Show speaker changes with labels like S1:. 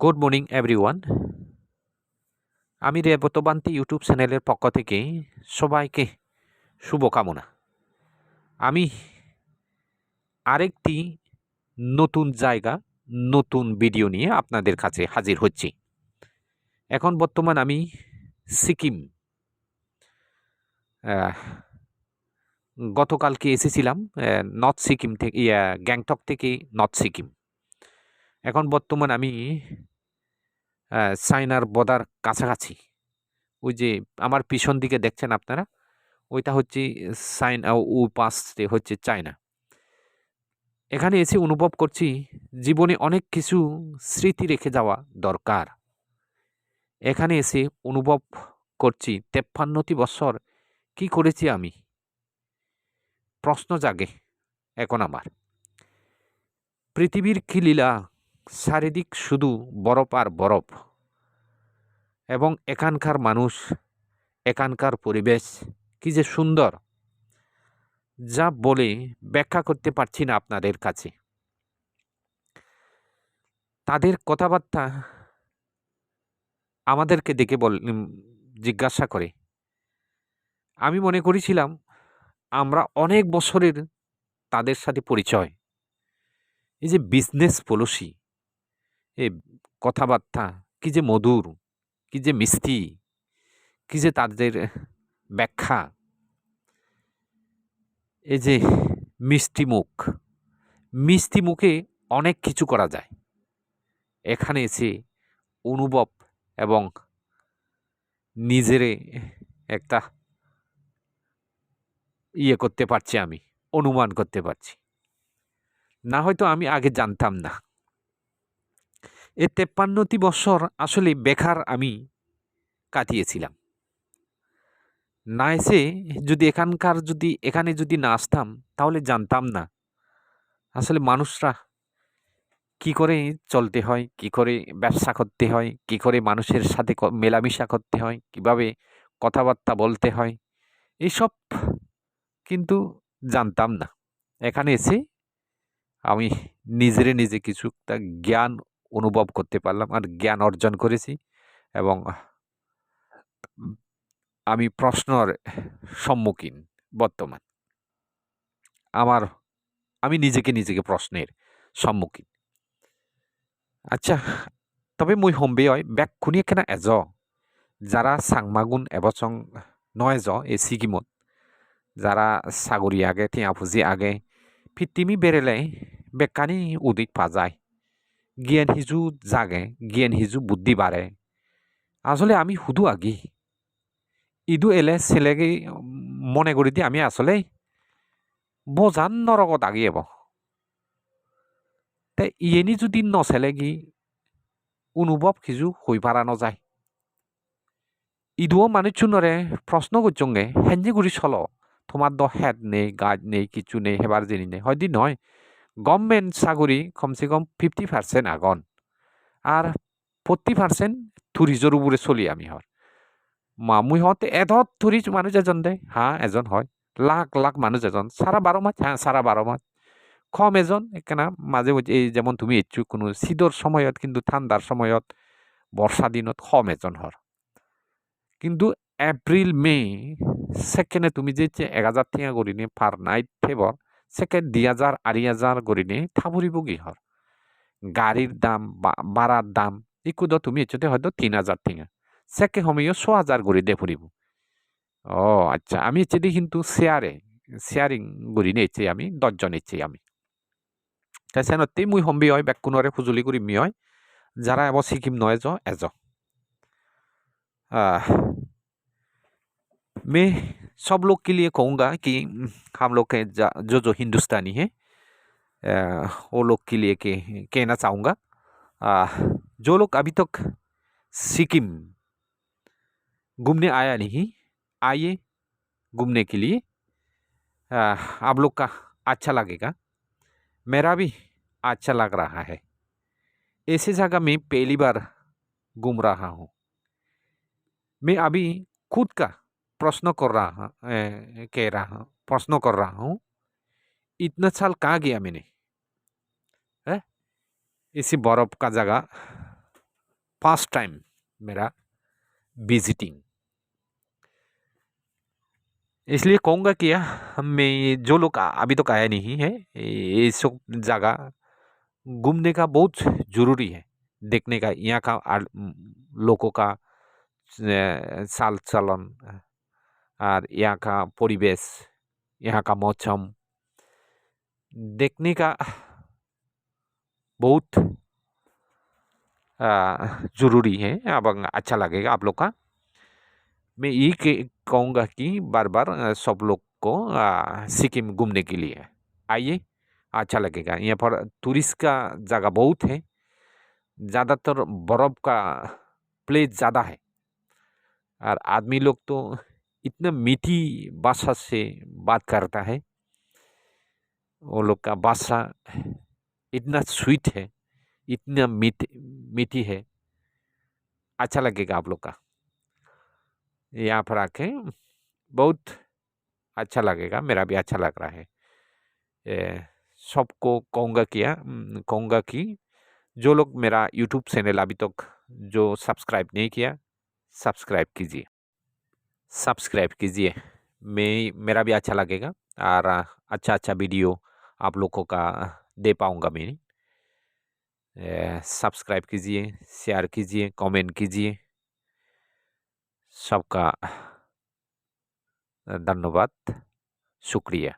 S1: Good morning everyone আমি রেবতবান্তি YouTube চ্যানেলের পক্ষ থেকে সবাইকে শুভকামনা। আমি আরেকটি নতুন জায়গা, নতুন ভিডিও নিয়ে আপনাদের কাছে হাজির হচ্ছি। এখন বর্তমান আমি সিকিম। গতকালকে এসেছিলাম নর্থ সিকিম থেকে গ্যাংটক থেকে নর্থ সিকিম। এখন বর্তমান আমি চায়নার বর্ডার কাছাকাছি। ওই যে আমার পিছন দিকে দেখছেন আপনারা? ওইটা হচ্ছে চায়না ও পাশে হচ্ছে চায়না। এখানে এসে অনুভব করছি জীবনে অনেক কিছু স্মৃতি রেখে যাওয়া দরকার। এখানে এসে অনুভব করছি তেপ্পান্নটি বছর কি করেছি আমি? প্রশ্ন জাগে এখন আমার। পৃথিবীর কি লীলা চারিদিক শুধু বরফ আর বরফ। এবং এখানকার মানুষ, এখানকার পরিবেশ কি যে সুন্দর, যা বলে ব্যাখ্যা করতে পারছি না আপনাদের কাছে। তাদের কথাবার্তা আমাদেরকে দেখে বল জিজ্ঞাসা করে। আমি মনে করেছিলাম, আমরা অনেক বছরের তাদের সাথে পরিচয়। এই যে বিজনেস পলিসি এ কথাবার্তা, কি যে মধুর, কি যে মিষ্টি, কি যে তাদের ব্যাখ্যা। এই যে মিষ্টি মুখ, মিষ্টি মুখে অনেক কিছু করা যায়। এখানে এসে অনুভব এবং নিজেরে একটা ইয়ে করতে পারছি আমি, অনুমান করতে পারছি। না হয়তো আমি আগে জানতাম না। এ তেপ্পান্নটি বছর আসলে বেকার আমি কাটিয়েছিলাম। না এসে যদি এখানকার যদি, এখানে যদি না আসতাম, তাহলে জানতাম না আসলে মানুষরা কি করে চলতে হয়, কি করে ব্যবসা করতে হয়, কি করে মানুষের সাথে মেলামেশা করতে হয়, কীভাবে কথাবার্তা বলতে হয় এইসব কিন্তু জানতাম না। এখানে এসে আমি নিজেরে নিজে কিছু একটা জ্ঞান অনুভব করতে পারলাম আর জ্ঞান অর্জন করেছি এবং আমি প্রশ্নর সম্মুখীন বর্তমান। আমার, আমি নিজেকে নিজেকে প্রশ্নের সম্মুখীন। আচ্ছা তবে মই সম্বে হয় বেগখুনি কেনা এজ। যারা সাংমাগুন এবছং নয় জ এই সিকিমত। যারা সাগরি আগে টিয়া ফুজি আগে ফিটিমি বেরেলে বেকানি উদিক পাজায়। জ্ঞান হিজু জাগে, জ্ঞান হিজু বুদ্ধি বাড়ে আসলে আমি শুধু আগি। ইদু এলে ছেলেগে মনে করি দি আমি আসলে বোঝান নরকত আগিয়েব তে ইয়েনি যদি নচেলেগি অনুভব কিছু হই পারানো যায় ইদুও মানুষজনরে প্রশ্ন করছঙ্গে হেঞ্জি গুড়ি চল তোমার দ হেড নেই গাছ নেই, কিছু নেই হেবার জিনি নেই। হয়দি নয় গভর্নমেন্ট চাকরি কমসে কম ফিফটি পার্সেন্ট আগন। আর ফোর্টি পার্সেন্ট টুরিজর উপরে চলি আমি হর মামুই হতে এধত টুরিজ মানুষ এজন দে। হ্যাঁ এজন হয়। লাখ লাখ মানুষ এজন। সারা বারো মাস হ্যাঁ সারা বারো মাস কম এজন এখানে মাঝে মাঝে এই যেমন তুমি ইচ্ছু কোনো শীতর সময়ত, কিন্তু ঠান্ডার সময়ত বর্ষা দিনত কম এজন হর কিন্তু এপ্রিল মে সেকেন্ডে তুমি যে এক হাজার টিয়া করি নে পার নাইট ফেবর সেকেন্ড দুই হাজার আড়াই হাজার করি নে থাবুরিব কি হর গাড়ির দাম বা- ভাড়ার দাম ইকুদ তুমি এচতে হয়তো তিন হাজার টিয়া সেকে সময়ও ছ হাজার করে দে ফুরিব ও আচ্ছা আমি এচেদি কিন্তু শেয়ারে শেয়ারিং করি নে এচে আমি দশজন এচে আমি তাই সেনতে মুই সম্বি হয় বেকুনরে সুজুলি করি মি হয় যারা এব সিকিম নয় য এজ আহ, मैं सब लोग के लिए कहूँगा कि उम, हम लोग के जा- जो हिंदुस्तानी हैं वो लोग के लिए के, कहना चाहूँगा। जो लोग अभी तक सिक्किम घूमने आया नहीं, आइए घूमने के लिए। आप लोग का अच्छा लगेगा। मेरा भी अच्छा लग रहा है। ऐसे जगह मैं पहली बार घूम रहा हूँ। मैं अभी खुद का प्रश्न कर रहा कह रहा हूँ। प्रश्न कर रहा हूँ, इतना साल कहाँ गया मैंने? है? इसी बर्फ़ का जगह फ़र्स्ट टाइम मेरा विजिटिंग इसलिए कहूँगा कि मैं जो लोग अभी तक आया नहीं है, ये सब जगह घूमने का बहुत ज़रूरी है, देखने का, यहाँ का लोगों का चाल चलन और यहाँ का परिवेश। यहाँ का मौसम देखने का बहुत ज़रूरी है। अब अच्छा लगेगा आप लोग का। मैं यही कहूँगा कि बार बार सब लोग को सिक्किम घूमने के लिए। आइए अच्छा लगेगा। यहाँ पर टूरिस्ट का जगह बहुत है। ज़्यादातर बर्फ़ का प्लेस ज़्यादा है। और आदमी लोग तो इतना मीठी भाषा से बात करता है। वो लोग का भाषा इतना स्वीट है, इतना मीठ, मीठी है। अच्छा लगेगा आप लोग का। यहाँ पर आके बहुत अच्छा लगेगा, मेरा भी अच्छा लग रहा है। सबको कहूँगा किया कहूँगा कि जो लोग मेरा यूट्यूब चैनल अभी तक तो जो सब्सक्राइब नहीं किया सब्सक्राइब कीजिए। सब्सक्राइब कीजिए। मैं, मेरा भी अच्छा लगेगा और अच्छा अच्छा वीडियो आप लोगों का दे पाऊँगा मैं। सब्सक्राइब कीजिए, शेयर कीजिए, कमेंट कीजिए। सबका धन्यवाद, शुक्रिया।